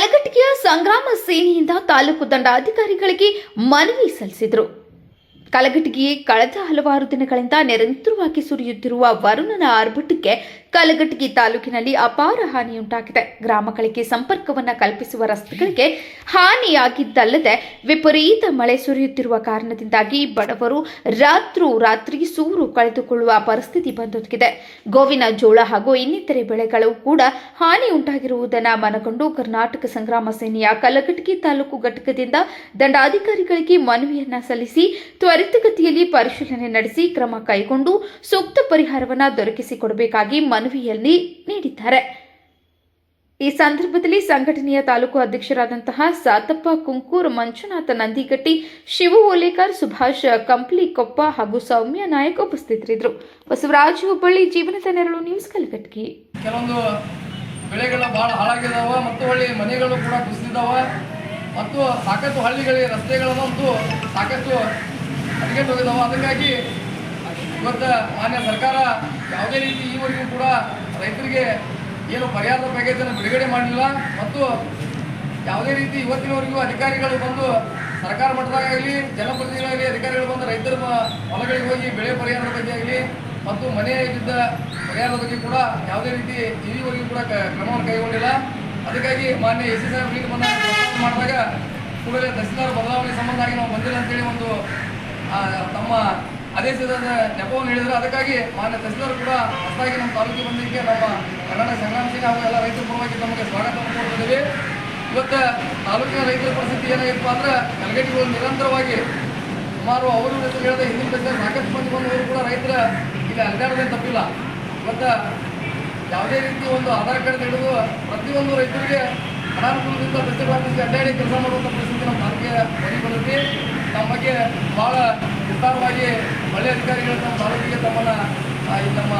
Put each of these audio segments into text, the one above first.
ಕಲಘಟಗಿಯ ಸಂಗ್ರಾಮ ಸೇನೆಯಿಂದ ತಾಲೂಕು ದಂಡಾಧಿಕಾರಿಗಳಿಗೆ ಮನವಿ ಸಲ್ಲಿಸಿದರು. ಕಲಘಟಗಿ ಕಳೆದ ಹಲವಾರು ದಿನಗಳಿಂದ ನಿರಂತರವಾಗಿ ಸುರಿಯುತ್ತಿರುವ ವರುಣನ ಆರ್ಭಟಕ್ಕೆ ಕಲಘಟಗಿ ತಾಲೂಕಿನಲ್ಲಿ ಅಪಾರ ಹಾನಿಯುಂಟಾಗಿದೆ. ಗ್ರಾಮಗಳಿಗೆ ಸಂಪರ್ಕವನ್ನು ಕಲ್ಪಿಸುವ ರಸ್ತೆಗಳಿಗೆ ಹಾನಿಯಾಗಿದ್ದಲ್ಲದೆ ವಿಪರೀತ ಮಳೆ ಸುರಿಯುತ್ತಿರುವ ಕಾರಣದಿಂದಾಗಿ ಬಡವರು ರಾತ್ರೂ ರಾತ್ರಿ ಸೂರು ಕಳೆದುಕೊಳ್ಳುವ ಪರಿಸ್ಥಿತಿ ಬಂದೊದಗಿದೆ. ಗೋವಿನ ಜೋಳ ಹಾಗೂ ಇನ್ನಿತರೆ ಬೆಳೆಗಳು ಕೂಡ ಹಾನಿ ಉಂಟಾಗಿರುವುದನ್ನು ಮನಗೊಂಡು ಕರ್ನಾಟಕ ಸಂಗ್ರಾಮ ಸೇನೆಯ ಕಲಘಟಗಿ ತಾಲೂಕು ಘಟಕದಿಂದ ದಂಡಾಧಿಕಾರಿಗಳಿಗೆ ಮನವಿಯನ್ನ ಸಲ್ಲಿಸಿ ತ್ವರಿತಗತಿಯಲ್ಲಿ ಪರಿಶೀಲನೆ ನಡೆಸಿ ಕ್ರಮ ಕೈಗೊಂಡು ಸೂಕ್ತ ಪರಿಹಾರವನ್ನು ದೊರಕಿಸಿಕೊಡಬೇಕಾಗಿ ಮನವಿಯಲ್ಲಿ ನೀಡಿದ್ದಾರೆ. ಈ ಸಂದರ್ಭದಲ್ಲಿ ಸಂಘಟನೆಯ ತಾಲೂಕು ಅಧ್ಯಕ್ಷರಾದಂತಹ ಸಾತಪ್ಪ ಕುಂಕೂರ್, ಮಂಜುನಾಥ ನಂದಿಗಟ್ಟಿ, ಶಿವ ಓಲೇಕರ್, ಸುಭಾಷ್ ಕಂಪ್ಲಿಕೊಪ್ಪ ಹಾಗೂ ಸೌಮ್ಯ ನಾಯಕ್ ಉಪಸ್ಥಿತರಿದ್ದರು. ಬಸವರಾಜ್ ಹುಬ್ಬಳ್ಳಿ, ಜೀವನದ ನೆರಳು ನ್ಯೂಸ್ ಕಲಘಟಗಿ ಕೆಲವೊಂದು ಬೆಳೆಗಳು ಬಹಳ ಹಾಳಾಗಿದಾವ ಮತ್ತು ಹಳ್ಳಿ ಮನೆಗಳು ಕೂಡ ಕುಸಿದಿದ್ದಾವ ಮತ್ತು ಸಾಕಷ್ಟು ಹಳ್ಳಿಗಳಿಗೆ ರಸ್ತೆಗಳನ್ನಂತೂ ಸಾಕಷ್ಟು ಅಡ್ಗೆಟ್ಟು ಹೋಗಿದ್ದಾವ ಅದಕ್ಕಾಗಿ ಇವತ್ತು ಮಾನ್ಯ ಸರ್ಕಾರ ಯಾವುದೇ ರೀತಿ ಈವರೆಗೂ ಕೂಡ ರೈತರಿಗೆ ಏನು ಪರಿಹಾರದ ಪ್ಯಾಕೇಜನ್ನು ಬಿಡುಗಡೆ ಮಾಡಲಿಲ್ಲ ಮತ್ತು ಯಾವುದೇ ರೀತಿ ಇವತ್ತಿನವರೆಗೂ ಅಧಿಕಾರಿಗಳು ಬಂದು ಸರ್ಕಾರ ಮಟ್ಟದಾಗಲಿ ಜನಪ್ರತಿನಿಧಿಗಳಾಗಲಿ, ಅಧಿಕಾರಿಗಳು ಬಂದು ರೈತರ ಹೊಲಗಳಿಗೆ ಹೋಗಿ ಬೆಳೆ ಪರಿಹಾರದ ಬಗ್ಗೆ ಆಗಲಿ, ಮತ್ತು ಮನೆ ಬಿದ್ದ ಪರಿಹಾರದ ಬಗ್ಗೆ ಕೂಡ ಯಾವುದೇ ರೀತಿ ಇಲ್ಲಿವರೆಗೂ ಕೂಡ ಕ್ರಮವನ್ನು ಕೈಗೊಂಡಿಲ್ಲ. ಅದಕ್ಕಾಗಿ ಮಾನ್ಯ ಎಸ್ ಸಿ ಸಾಹೇಬ್ ನೀಡಿ ಬಂದ ಪ್ರಸ್ತಾವ ಮಾಡಿದಾಗ ಕೂಡಲೇ ತಹಸೀಲ್ದಾರ್ ಬದಲಾವಣೆ ಸಂಬಂಧಾಗಿ ನಾವು ಬಂದಿಲ್ಲ ಅಂತೇಳಿ ಒಂದು ತಮ್ಮ ಆದೇಶದ ನೆಪವನ್ನು ಹೇಳಿದರು. ಅದಕ್ಕಾಗಿ ಮಾನ್ಯ ತಹಸೀಲ್ದಾರ್ ಕೂಡ ಹೊಸದಾಗಿ ನಮ್ಮ ತಾಲೂಕಿಗೆ ಬಂದಿದ್ದಕ್ಕೆ ನಮ್ಮ ಕನ್ನಡ ಸೇನೆ ಹಾಗೂ ಎಲ್ಲ ರೈತರ ಪರವಾಗಿ ನಮಗೆ ಸ್ವಾಗತವನ್ನು ಕೊಡ್ತಿದ್ದೀವಿ ಇವತ್ತು ತಾಲೂಕಿನ ರೈತರ ಪರಿಸ್ಥಿತಿ ಏನಾಗಿತ್ತು ಅಂದ್ರೆ ಕಲಗಟ್ಟಿಗಳು ನಿರಂತರವಾಗಿ ಸುಮಾರು ಅವರು ಹೇಳಿದ ಹಿಂದಿನ ಬಗ್ಗೆ ಸಾಕಷ್ಟು ಮಂದಿ ಬಂದವರು ಕೂಡ ರೈತರ ಇಲ್ಲಿ ಅಲ್ಲಾಡದೇ ತಪ್ಪಿಲ್ಲ. ಇವತ್ತು ಯಾವುದೇ ರೀತಿ ಒಂದು ಆಧಾರ್ ಕಾರ್ಡ್ ಹಿಡಿದು ಪ್ರತಿಯೊಂದು ರೈತರಿಗೆ ಅನಾನುಕೂಲದಿಂದ ಪ್ರತಿಭಾಗಿಸಿ ಅಡ್ಡಾಡಿ ಕೆಲಸ ಮಾಡುವಂಥ ಪರಿಸ್ಥಿತಿ ನಮ್ಮ ತಾಲೂಕಿಗೆ ಬರೀ ಬಗ್ಗೆ ಭಾಳ ವಿಸ್ತಾರವಾಗಿ ಒಳ್ಳೆಯ ಅಧಿಕಾರಿಗಳು ನಮ್ಮ ತಾಲೂಕಿಗೆ ತಮ್ಮನ್ನ ನಮ್ಮ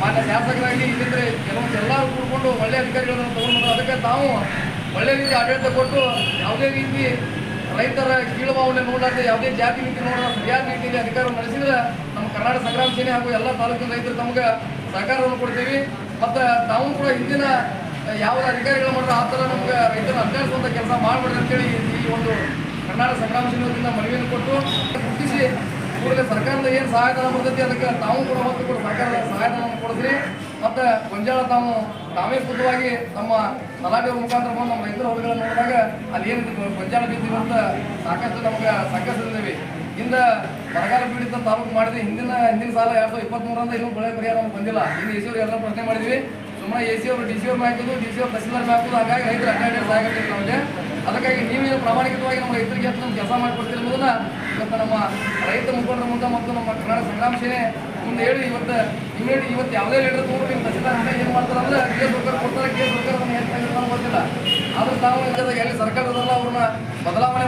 ಮಾನ್ಯ ಶಾಸಕರಾಗಿ ಇಲ್ಲಿದ್ರೆ ಕೆಲವೊಂದು ಎಲ್ಲರೂ ಕೂಡ್ಕೊಂಡು ಒಳ್ಳೆಯ ಅಧಿಕಾರಿಗಳನ್ನು ತಗೊಂಡು ಅದಕ್ಕೆ ತಾವು ಒಳ್ಳೆ ರೀತಿ ಆಡಳಿತ ಕೊಟ್ಟು ಯಾವುದೇ ರೀತಿ ರೈತರ ಕೀಳುಭಾವನೆ ನೋಡಲಾರ್ದೆ ಯಾವುದೇ ಜಾತಿ ನೀತಿ ನೋಡದ, ಸರಿಯಾದ ರೀತಿಯಲ್ಲಿ ಅಧಿಕಾರ ನಡೆಸಿದ್ರೆ ನಮ್ಮ ಕರ್ನಾಟಕ ಸಂಗ್ರಾಮ ಸೇನೆ ಹಾಗೂ ಎಲ್ಲ ತಾಲೂಕಿನ ರೈತರು ತಮಗೆ ಸಹಕಾರವನ್ನು ಕೊಡ್ತೀವಿ. ಮತ್ತು ತಾವು ಕೂಡ ಹಿಂದಿನ ಯಾವ ಅಧಿಕಾರಿಗಳು ಮಾಡಿದ್ರೆ ಆ ಥರ ನಮ್ಗೆ ರೈತರನ್ನು ಅಭ್ಯಾಸುವಂಥ ಕೆಲಸ ಮಾಡಬೇಡ್ರಿ ಅಂತೇಳಿ ಈ ಒಂದು ಕರ್ನಾಟಕ ಸಂಗ್ರಾಮ ಸಮಿತಿಯಿಂದ ಮನವಿಯನ್ನು ಕೊಟ್ಟು ಗುರುತಿಸಿ ಕೂಡಲೇ ಸರ್ಕಾರದ ಏನು ಸಹಾಯಧನ ಬರ್ತೈತಿ ಅದಕ್ಕೆ ತಾವು ಕೂಡ ಹೊತ್ತು ಕೂಡ ಸರ್ಕಾರದ ಸಹಾಯಧನವನ್ನು ಕೊಡಿಸ್ರಿ ಮತ್ತು ಗೊಂಜಾಳ ತಾವು ತಾವೇ ಖುದ್ದವಾಗಿ ತಮ್ಮ ತಲಾಟೆಯವ್ರ ಮುಖಾಂತರ ಬಂದು ನಮ್ಮ ರೈತರ ಹೊಲಗಳನ್ನು ನೋಡಿದಾಗ ಅಲ್ಲಿ ಏನಿದೆ ಗೊಂಜಾಳ ಬಿದ್ದೀವಿ ಅಂತ ಸಾಕಷ್ಟು ನಮ್ಗೆ ಸಾಕಷ್ಟಿದ್ದೀವಿ ಹಿಂದೆ ಬರಗಾಲ ಪೀಡಿತ ತಾಲೂಕು ಮಾಡಿದ್ವಿ ಹಿಂದಿನ ಹಿಂದಿನ ಸಾಲ ಎರಡು ಸಾವಿರದ ಇಪ್ಪತ್ತ್ಮೂರರಿಂದ ಇನ್ನೂ ಬೆಳೆ ಪರಿಹಾರ ನಮ್ಗೆ ಬಂದಿಲ್ಲ. ಇನ್ನು ಎ ಸಿ ಎಲ್ಲ ಪ್ರಶ್ನೆ ಮಾಡಿದ್ವಿ. ಸುಮ್ಮನೆ ಎ ಸಿ ಅವರು, ಡಿ ಸಿ ಅವ್ರು ಹಾಕಿದ್ದು ಡಿ ಸಿ ಅವ್ರು ತಹಸೀಲ್ದಾರ್ ಹಾಕೋದು ಹಾಗಾಗಿ ರೈತರು ಅಡ್ಡಾಡಿ ಸಾಕಾಗ್ತದೆ ನಮಗೆ ಅದಕ್ಕಾಗಿ ನೀವು ಪ್ರಾಮಾಣಿಕವಾಗಿ ನಮ್ಮ ರೈತರಿಗೆ ಅಂತ ಕೆಲಸ ಮಾಡಿಕೊಡ್ತೀರಿ ಅನ್ನೋದನ್ನ ಇವತ್ತು ನಮ್ಮ ರೈತ ಮುಖಂಡರ ಮುಂದೆ ಮತ್ತು ನಮ್ಮ ಕನ್ನಡ ಸಂಗ್ರಾಮ ಮುಂದೆ ಹೇಳಿ ಇವತ್ತು ಇಮ್ಮಿಡಿಯೇಟ್ ಇವತ್ತು ಯಾವುದೇ ಲೀಡರ್ ತಗೊಂಡು ನಿಮ್ಮ ಹಣ ಏನು ಮಾಡ್ತಾರೆ ಕೆ ಸರ್ಕಾರ ಕೊಡ್ತಾರೆ ಕೇಸ್ ಸರ್ಕಾರ ಗೊತ್ತಿಲ್ಲ. ಆದರೂ ತಾವು ಎಲ್ಲಿ ಸರ್ಕಾರದಲ್ಲ ಅವ್ರನ್ನ ಬದಲಾವಣೆ